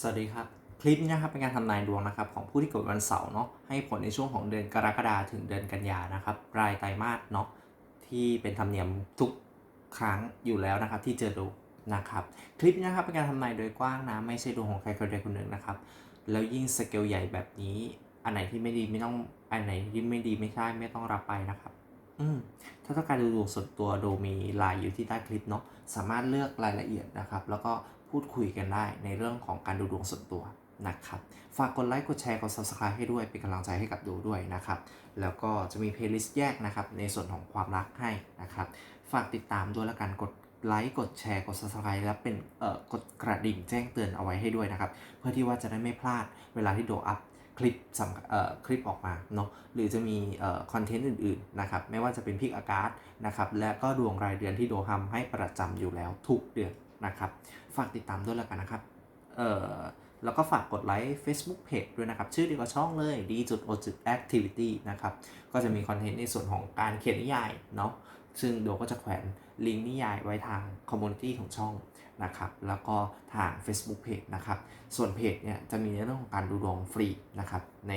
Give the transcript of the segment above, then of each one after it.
สวัสดีครับ คลิปนี้นะครับเป็นการทำนายดวงนะครับของผู้ที่เกิดวันเสาร์เนาะให้ผลในช่วงของเดือนกรกฎาถึงเดือนกันยานะครับรายไตรมาสเนาะที่เป็นธรรมเนียมทุกครั้งอยู่แล้วนะครับที่เจอดูนะครับคลิปนี้นะครับเป็นการทำนายโดยกว้างนะไม่ใช่ดวงของใครคนใดคนหนึ่งนะครับแล้วยิ่งสเกลใหญ่แบบนี้อันไหนที่ไม่ดีไม่ต้องอันไหนที่ไม่ดีไม่ใช่ไม่ต้องรับไปนะครับอืมถ้าต้องการดูดวงส่วนตัวดูมีไลน์อยู่ที่ใต้คลิปเนาะสามารถเลือกรายละเอียดนะครับ แล้วก็ พูดคุยกันได้ในเรื่องของการดูดวงส่วนตัวนะครับ ฝากกดไลค์กดแชร์กด subscribe ให้ด้วยเป็นกำลังใจให้กับดูด้วยนะครับ แล้วก็จะมีเพลย์ลิสต์แยกนะครับในส่วนของความรักให้นะครับ ฝากติดตามด้วยแล้วกันกดไลค์กดแชร์กด subscribe และเป็นเอ่อกดกระดิ่งแจ้งเตือนเอาไว้ให้ด้วยนะครับ เพื่อที่ว่าจะได้ไม่พลาดเวลาที่โดอัพคลิปสำเอ่อคลิปออกมาเนาะหรือจะมีเอ่อคอนเทนต์อื่นๆนะครับไม่ว่าจะเป็นพิกอากาศนะครับและก็ดวงรายเดือนที่โดทำให้ประจำอยู่แล้วทุกเดือน นะครับ ฝากติดตามด้วยแล้วกันนะครับ เอ่อ แล้วก็ฝากกดไลค์ Facebook Page ด้วยนะครับ ชื่อเดียวกับช่องเลยดีจุดโอจุด activity นะครับ ก็จะมีคอนเทนต์ในส่วนของการเขียนนิยายเนาะ ซึ่งโดก็จะแขวนลิงก์นิยายไว้ทางคอมมูนิตี้ของช่องนะครับ แล้วก็ทาง Facebook Page นะครับ ส่วนเพจเนี่ยจะมีในเรื่องของการดูดวงฟรีนะครับ ใน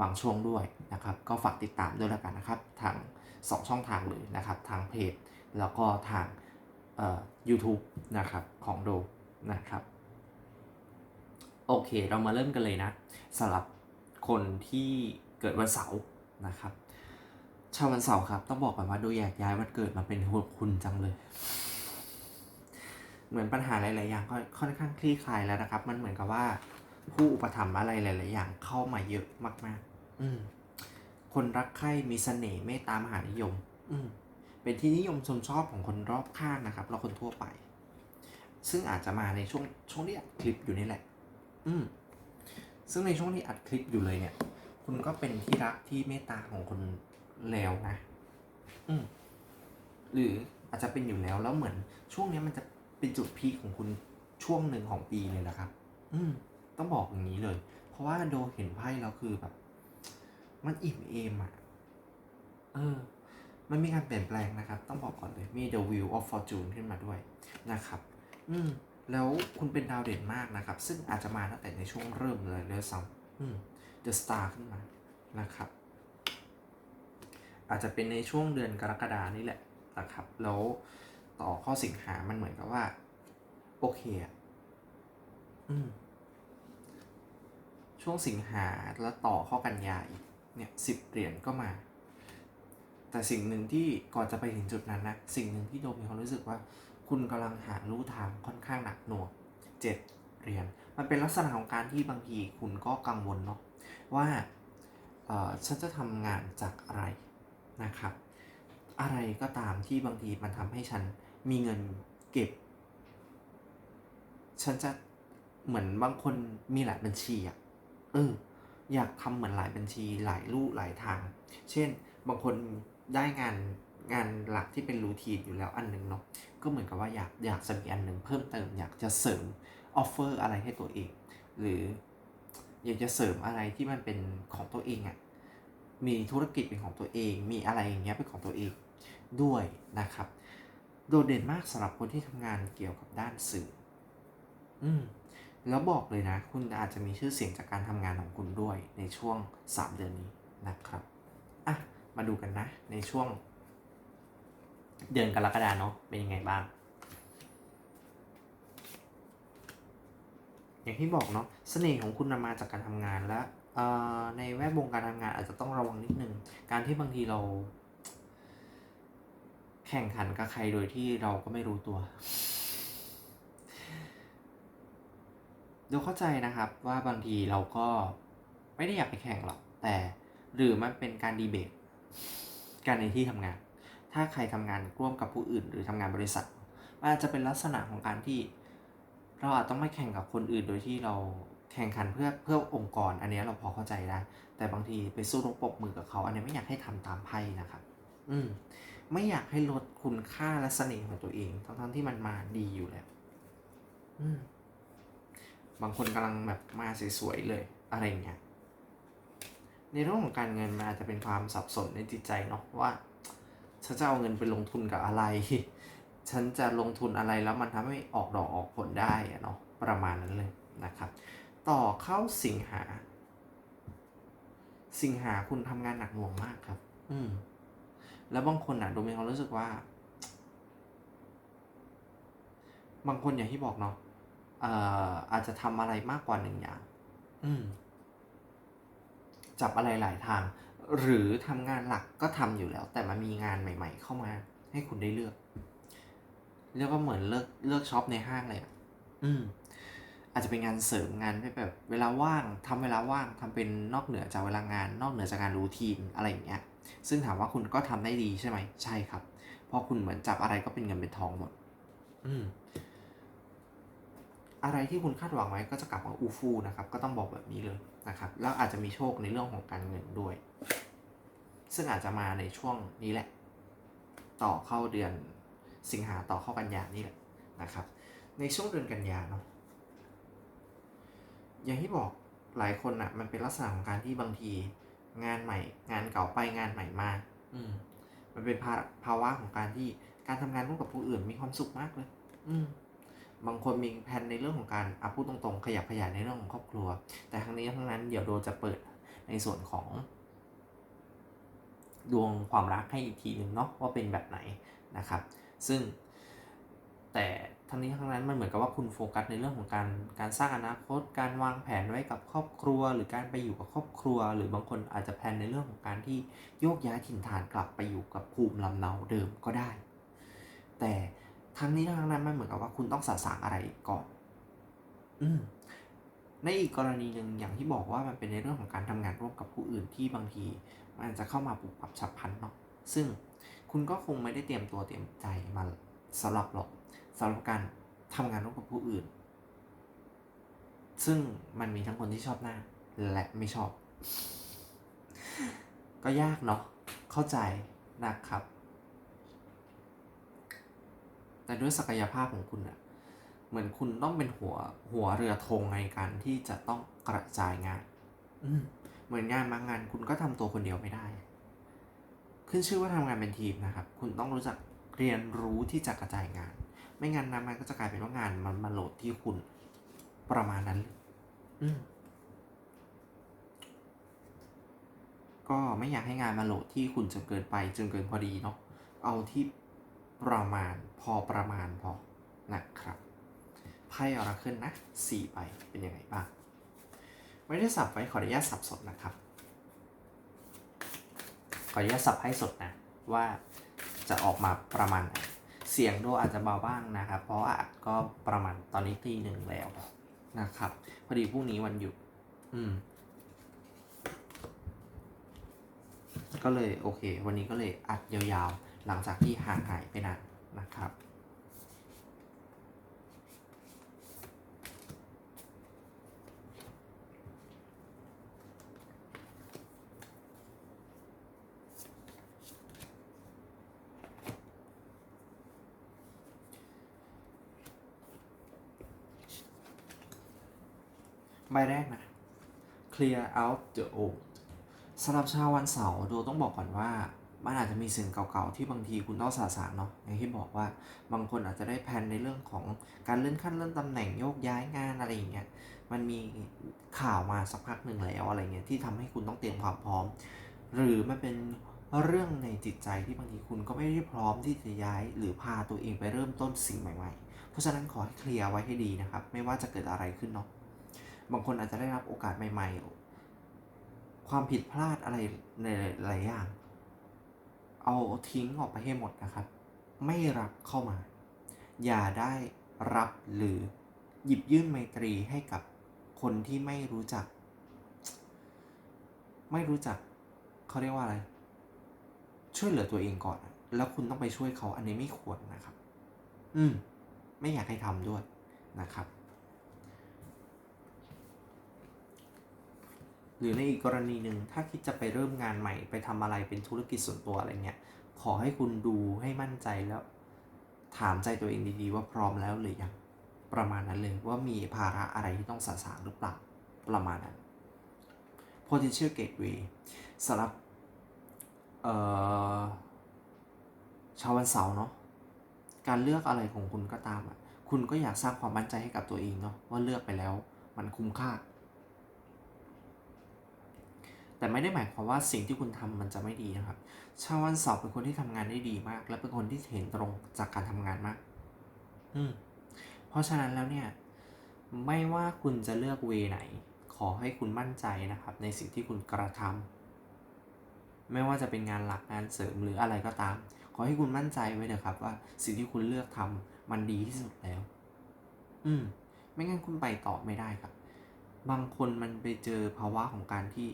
บางช่วงด้วยนะครับ ก็ฝากติดตามด้วยแล้วกันนะครับ ทาง 2 ช่องทางเลยนะครับ ทางเพจแล้วก็ทาง เอ่อ YouTube นะครับของโดนะครับ โอเคเรามาเริ่มกันเลยนะสำหรับคนที่เกิดวันเสาร์นะครับชาววันเสาร์ครับ ต้องบอกก่อนว่าโดอยแยกย้ายวันเกิดมาเป็นหัวคุณจังเลย เหมือนปัญหาหลาย ๆ อย่างก็ค่อนข้างคลี่คลายแล้วนะครับ มันเหมือนกับว่า ผู้อุปถัมภ์อะไรหลาย ๆ อย่างเข้ามาเยอะมาก ๆ อืคนรักใคร่มีเสน่ห์เมตตามหานิยม อืม เป็นที่นิยมชมชอบของคนรอบข้างนะครับและคนทั่วไป ซึ่งอาจจะมาในช่วงช่วงที่อัดคลิปอยู่นี่แหละ อืมซึ่งในช่วงที่อัดคลิปอยู่เลยเนี่ย คุณก็เป็นที่รักที่เมตตาของคนแล้วนะ อืมหรืออาจจะเป็นอยู่แล้วแล้วเหมือนช่วงนี้มันจะเป็นจุดพีคของคุณช่วงหนึ่งของปีเลยแหละครับ อืมต้องบอกอย่างนี้เลย เพราะว่าโดเห็นไพ่แล้วคือแบบ มันอิ่มเอมอะ เออ มันมีการเปลี่ยนแปลงนะครับ ต้องบอกก่อนเลยมี The Wheel of Fortune ขึ้นมาด้วยนะครับ อืมแล้วคุณเป็นดาวเด่นมากนะครับ ซึ่งอาจจะมาตั้งแต่ในช่วงเริ่มเลยเลยซ้ำอืม The Star ขึ้นมานะครับ อาจจะเป็นในช่วงเดือนกรกฎานี่แหละนะครับ แล้วต่อข้อสิงหามันเหมือนกับว่า โอเคอะอืมช่วงสิงหาแล้วต่อข้อกันยาอีกเนี่ยสิบเหรียญก็มา แต่สิ่งหนึ่งที่ก่อนจะไปถึงจุดนั้นนะ สิ่งหนึ่งที่โดมมีความรู้สึกว่า คุณกำลังหาลู่ทางค่อนข้างหนักหน่วงเจ็ดเรียญมันเป็นลักษณะของการที่บางทีคุณก็กังวลเนาะว่าฉันจะทำงานจากอะไรนะครับ อะไรก็ตามที่บางทีมันทำให้ฉันมีเงินเก็บ ฉันจะเหมือนบางคนมีหลายบัญชีอะเอออยากทำเหมือนหลายบัญชีหลายลู่หลายทาง เช่น บางคน ได้งานงานหลักที่เป็นรูทีนอยู่แล้วอันหนึงเนาะก็เหมือนกับว่าอยากอยากจะมีอันหนึ่งเพิ่มเติมอยากจะเสริมออฟเฟอร์อะไรให้ตัวเอง หรืออยากจะเสริมอะไรที่มันเป็นของตัวเองอะ่ะมีธุรกิจเป็นของตัวเอง มีอะไรอย่างเงี้ยเป็นของตัวเองด้วยนะครับ โดดเด่นมากสำหรับคนที่ทำงานเกี่ยวกับด้านสื่อ อืมแล้วบอกเลยนะ คุณอาจจะมีชื่อเสียงจากการทำงานของคุณด้วยในช่วง 3 เดือนนี้นะครับ อะ มาดูกันนะ ในช่วง เดือนกรกฎาเนาะเป็นยังไงบ้าง อย่างที่บอกเนาะเสน่ห์ของคุณนมาจากการทำงานและในแวดวงการทำงานอาจจะต้องระวังนิดนึง การที่บางทีเรา แข่งขันกับใครโดยที่เราก็ไม่รู้ตัวเดี๋ยวเข้าใจนะครับว่าบางทีเราก็ไม่ได้อยากไปแข่งหรอก แต่หรือมันเป็นการดีเบต การในที่ทำงาน ถ้าใครทำงานร่วมกับผู้อื่น หรือทำงานบริษัทมันอาจจะเป็นลักษณะของการที่ เราอาจต้องไม่แข่งกับคนอื่น โดยที่เราแข่งขันเพื่อเพื่อองค์กร อันนี้เราพอเข้าใจได้แต่บางทีไปสู้รบปบมือกับเขา อันนี้ไม่อยากให้ทำตามไพ่นะครับ อืมไม่อยากให้ลดคุณค่าและเสน่ห์ของตัวเอง ทั้งๆที่มันมาดีอยู่แล้วอืมบางคนกำลังแบบมาสวยๆเลยอะไรอย่างเงี้ย ในเรื่องของการเงินมันอาจจะเป็นความสับสนในจิตใจเนาะว่าฉันจะเอาเงินไปลงทุนกับอะไร ฉันจะลงทุนอะไรแล้วมันทำให้ออกดอกออกผลได้อะเนาะประมาณนั้นเลยนะครับ ต่อเข้าสิงหา สิงหาคุณทำงานหนักหน่วงมากครับ อืมแล้วบางคนอะดูมีความรู้สึกว่า บางคนอย่างที่บอกเนาะอออาจจะทำอะไรมากกว่าหนึ่งอย่าง อืม จับอะไรหลายทาง หรือทำงานหลักก็ทำอยู่แล้ว แต่มันมีงานใหม่ ๆ เข้ามา ให้คุณได้เลือก เรียกว่าเหมือนเลือกเลือกช็อปในห้างเลยอะอืม อาจจะเป็นงานเสริมงานที่แบบ เวลาว่างทำเวลาว่างทำเป็นนอกเหนือจากเวลางาน นอกเหนือจากงานรูทีนอะไรอย่างเงี้ย ซึ่งถามว่าคุณก็ทำได้ดีใช่ไหมใช่ครับ เพราะคุณเหมือนจับอะไรก็เป็นเงินเป็นทองหมด อืมอะไรที่คุณคาดหวังไว้ก็จะกลับมาอูฟูนะครับ ก็ต้องบอกแบบนี้เลย นะครับแล้วอาจจะมีโชคในเรื่องของการเงินด้วย ซึ่งอาจจะมาในช่วงนี้แหละ ต่อเข้าเดือนสิงหาต่อเข้ากันยานี่แหละนะครับ ในช่วงเดือนกันยาเนาะอย่างที่บอกหลายคนอะ่ะมันเป็นลักษณะของการที่บางทีงานใหม่ งานเก่าไปงานใหม่มาอืม มันเป็นภาภาวะของการที่การทำงานร่วมกับผู้อื่นมีความสุขมากเลย อืม บางคนมีแผนในเรื่องของการอะพูดตรงๆ ขยับขยายในเรื่องของครอบครัว แต่ทั้งนี้ทั้งนั้นเดี๋ยวโดจะเปิดในส่วนของ ดวงความรักให้อีกทีหนึ่งเนาะว่าเป็นแบบไหนนะครับ ซึ่งแต่ทั้งนี้ทั้งนั้นมันเหมือนกับว่าคุณโฟกัสในเรื่องของการการสร้างอนาคต การวางแผนไว้กับครอบครัว หรือการไปอยู่กับครอบครัว หรือบางคนอาจจะแผนในเรื่องของการที่โยกย้ายถิ่นฐานกลับไปอยู่กับภูมิลำเนาเดิมก็ได้ แต่ ทั้งนี้ทั้งนั้นมันเหมือนกับว่าคุณต้องสะสางอะไรก่อน อืมในอีกกรณีหนึ่งอย่างที่บอกว่ามันเป็นในเรื่องของการทำงานร่วมกับผู้อื่นที่บางทีมันจะเข้ามาปรับปรับฉับพลันเนาะซึ่งคุณก็คงไม่ได้เตรียมตัวเตรียมใจมาสำหรับหรอกสำหรับการทำงานร่วมกับผู้อื่น ซึ่งมันมีทั้งคนที่ชอบหน้า และไม่ชอบ ก็ยากเนาะเข้าใจนะครับ แต่ด้วยศักยภาพของคุณอะเหมือนคุณต้องเป็นหัวหัวเรือธงในการที่จะต้องกระจายงาน อืเหมือนงานบางงานคุณก็ทำตัวคนเดียวไม่ได้ ขึ้นชื่อว่าทำงานเป็นทีมนะครับ คุณต้องรู้จักเรียนรู้ที่จะกระจายงาน ไม่งั้นนะมันก็จะกลายเป็นว่างานมันมาโหลดที่คุณประมาณนั้น อืมก็ไม่อยากให้งานมาโหลดที่คุณจนเกินไปจนเกินพอดีเนาะเอาที่ ประมาณพอประมาณพอนะครับไพ่ออราเคิลนะสี่ใบเป็นยังไงบ้างไม่ได้สับไว้ขออนุญาตสับสดนะครับ ขออนุญาตสับให้สดนะ ว่าจะออกมาประมาณไหนเสียงโดอาจจะเบาบ้างนะครับ เพราะว่าก็ประมาณตอนนี้ตีหนึ่งแล้วนะครับ พอดีพรุ่งนี้วันหยุดอืม ก็เลยโอเค วันนี้ก็เลยอัดยาวๆ หลังจากที่ห่างหายไปนานนะครับ ใบแรกนะ clear out the old สำหรับชาววันเสาร์ดูต้องบอกก่อนว่า มันอาจจะมีสิ่งเก่าๆที่บางทีคุณต้องสาสางเนาะอย่างที่บอกว่าบางคนอาจจะได้แพลนในเรื่องของการเลื่อนขั้นเลื่อนตำแหน่งโยกย้ายงานอะไรอย่างเงี้ยมันมีข่าวมาสักพักหนึ่งแล้วอะไรเงี้ยที่ทำให้คุณต้องเตรียมความพร้อม หรือมันเป็นเรื่องในจิตใจที่บางทีคุณก็ไม่ได้พร้อมที่จะย้าย หรือพาตัวเองไปเริ่มต้นสิ่งใหม่ ๆ เพราะฉะนั้นขอให้เคลียร์ไว้ให้ดีนะครับ ไม่ว่าจะเกิดอะไรขึ้นเนาะบางคนอาจจะได้รับโอกาสใหม่ ๆ ความผิดพลาดอะไรในหลายอย่าง เอาทิ้งออกไปให้หมดนะครับ ไม่รับเข้ามา อย่าได้รับหรือหยิบยื่นไมตรีให้กับคนที่ไม่รู้จัก ไม่รู้จักเขาเรียกว่าอะไร ช่วยเหลือตัวเองก่อน แล้วคุณต้องไปช่วยเขาอันนี้ไม่ควรนะครับ อืม ไม่อยากให้ทำด้วยนะครับ หรือในอีกกรณีหนึ่งถ้าคิดจะไปเริ่มงานใหม่ไปทำอะไรเป็นธุรกิจส่วนตัวอะไรเงี้ยขอให้คุณดูให้มั่นใจแล้ว ถามใจตัวเองดีๆ ว่าพร้อมแล้วหรือยังประมาณนั้นเลยว่ามีภาระอะไรที่ต้องสะสางหรือเปล่าประมาณนั้น potential gateway สำหรับเอ่อชาววันเสาร์เนาะการเลือกอะไรของคุณก็ตามอะคุณก็อยากสร้างความมั่นใจให้กับตัวเองเนาะว่าเลือกไปแล้วมันคุ้มค่า แต่ไม่ได้หมายความว่าสิ่งที่คุณทำมันจะไม่ดีนะครับ ชาววันเสาร์เป็นคนที่ทำงานได้ดีมาก และเป็นคนที่เห็นตรงจากการทำงานมาก อืม เพราะฉะนั้นแล้วเนี่ย ไม่ว่าคุณจะเลือกเวไหน ขอให้คุณมั่นใจนะครับ ในสิ่งที่คุณกระทำไม่ว่าจะเป็นงานหลักงานเสริมหรืออะไรก็ตาม ขอให้คุณมั่นใจไว้เถอะครับ ว่าสิ่งที่คุณเลือกทำมันดีที่สุดแล้ว อืม ไม่งั้นคุณไปต่อไม่ได้ครับ บางคนมันไปเจอภาวะของการที่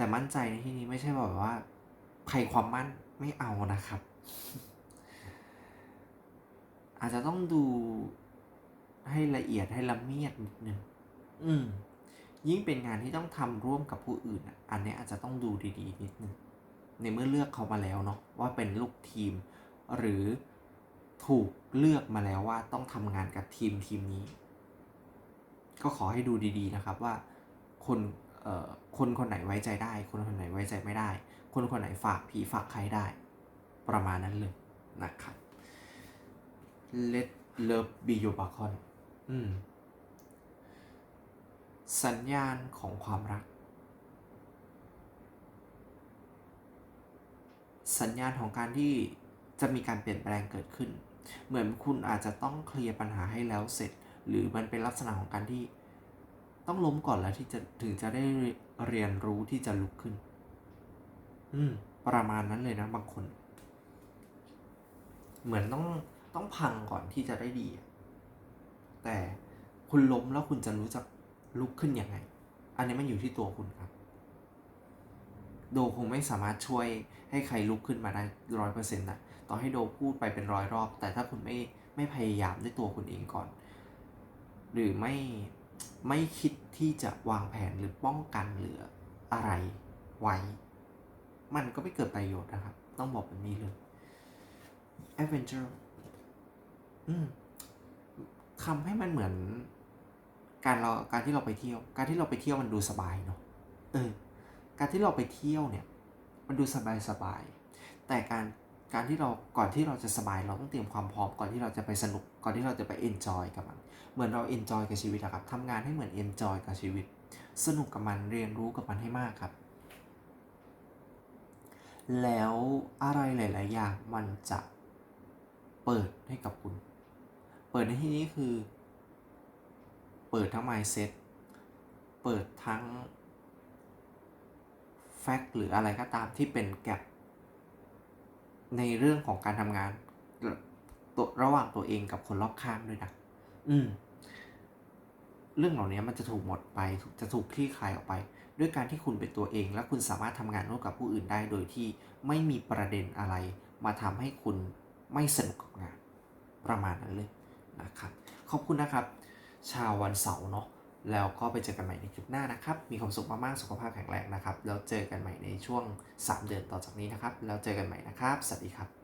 แต่มั่นใจในที่นี้ไม่ใช่แบบว่าภัยความมั่นไม่เอานะครับ อาจจะต้องดูให้ละเอียดให้ละเมียดนิดนึงอืม ยิ่งเป็นงานที่ต้องทำร่วมกับผู้อื่น อันนี้อาจจะต้องดูดีๆนิดนึง ในเมื่อเลือกเขามาแล้วเนาะว่าเป็นลูกทีม หรือถูกเลือกมาแล้วว่าต้องทำงานกับทีมทีมนี้ ก็ขอให้ดูดีๆนะครับว่า คน คนคนไหนไว้ใจได้ คนคนไหนไว้ใจไม่ได้ คนคนไหนฝากผีฝากใครได้ ประมาณนั้นเลยนะครับ Let love be your beacon อืมสัญญาณของความรัก สัญญาณของการที่จะมีการเปลี่ยนแปลงเกิดขึ้น เหมือนคุณอาจจะต้องเคลียร์ปัญหาให้แล้วเสร็จ หรือมันเป็นลักษณะของการที่ ต้องล้มก่อนแล้วที่จะถึงจะได้เรียนรู้ที่จะลุกขึ้น อืม ประมาณนั้นเลยนะบางคน เหมือนต้องต้องพังก่อนที่จะได้ดีอะแต่คุณล้มแล้วคุณจะรู้จักลุกขึ้นยังไง อันนี้มันอยู่ที่ตัวคุณครับ โดคงไม่สามารถช่วยให้ใครลุกขึ้นมาได้ร้อยเปอร์เซ็นต์นะต่อให้โดพูดไปเป็นร้อยรอบ แต่ถ้าคุณไม่ไม่พยายามด้วยตัวคุณเองก่อน หรือไม่ ไม่คิดที่จะวางแผนหรือป้องกันหรืออะไรไว้ มันก็ไม่เกิดประโยชน์นะครับ ต้องบอกแบบนี้เลย Adventure อืมทำให้มันเหมือน การเราการที่เราไปเที่ยว การที่เราไปเที่ยวมันดูสบายเนาะเออการที่เราไปเที่ยวเนี่ย มันดูสบายสบายแต่การ การที่เราก่อนที่เราจะสบายเราต้องเตรียมความพร้อมก่อนที่เราจะไปสนุกก่อนที่เราจะไปเอนจอยกับมัน เหมือนเราเอนจอยกับชีวิตอะครับทำงานให้เหมือนเอนจอยกับชีวิต สนุกกับมันเรียนรู้กับมันให้มากครับ แล้วอะไรหลาย ๆ อย่างมันจะเปิดให้กับคุณ เปิดในที่นี้คือ เปิดทั้ง mindset เปิดทั้งแฟกต์หรืออะไรก็ตามที่เป็นแกลบ ในเรื่องของการทำงานตัวระหว่างตัวเองกับคนรอบข้างด้วยนะอืม เรื่องเหล่านี้มันจะถูกหมดไปจะถูกคลี่คลายออกไป ด้วยการที่คุณเป็นตัวเอง และคุณสามารถทำงานร่วมกับผู้อื่นได้โดยที่ไม่มีประเด็นอะไร มาทำให้คุณไม่สนุกกับงาน ประมาณนั้นเลยนะครับ ขอบคุณนะครับ ชาววันเสาร์เนาะ แล้วก็ไปเจอกันใหม่ในคลิปหน้านะครับ มีความสุขมากๆ สุขภาพแข็งแรงนะครับ แล้วเจอกันใหม่ในช่วง 3 เดือนต่อจากนี้นะครับ แล้วเจอกันใหม่นะครับ สวัสดีครับ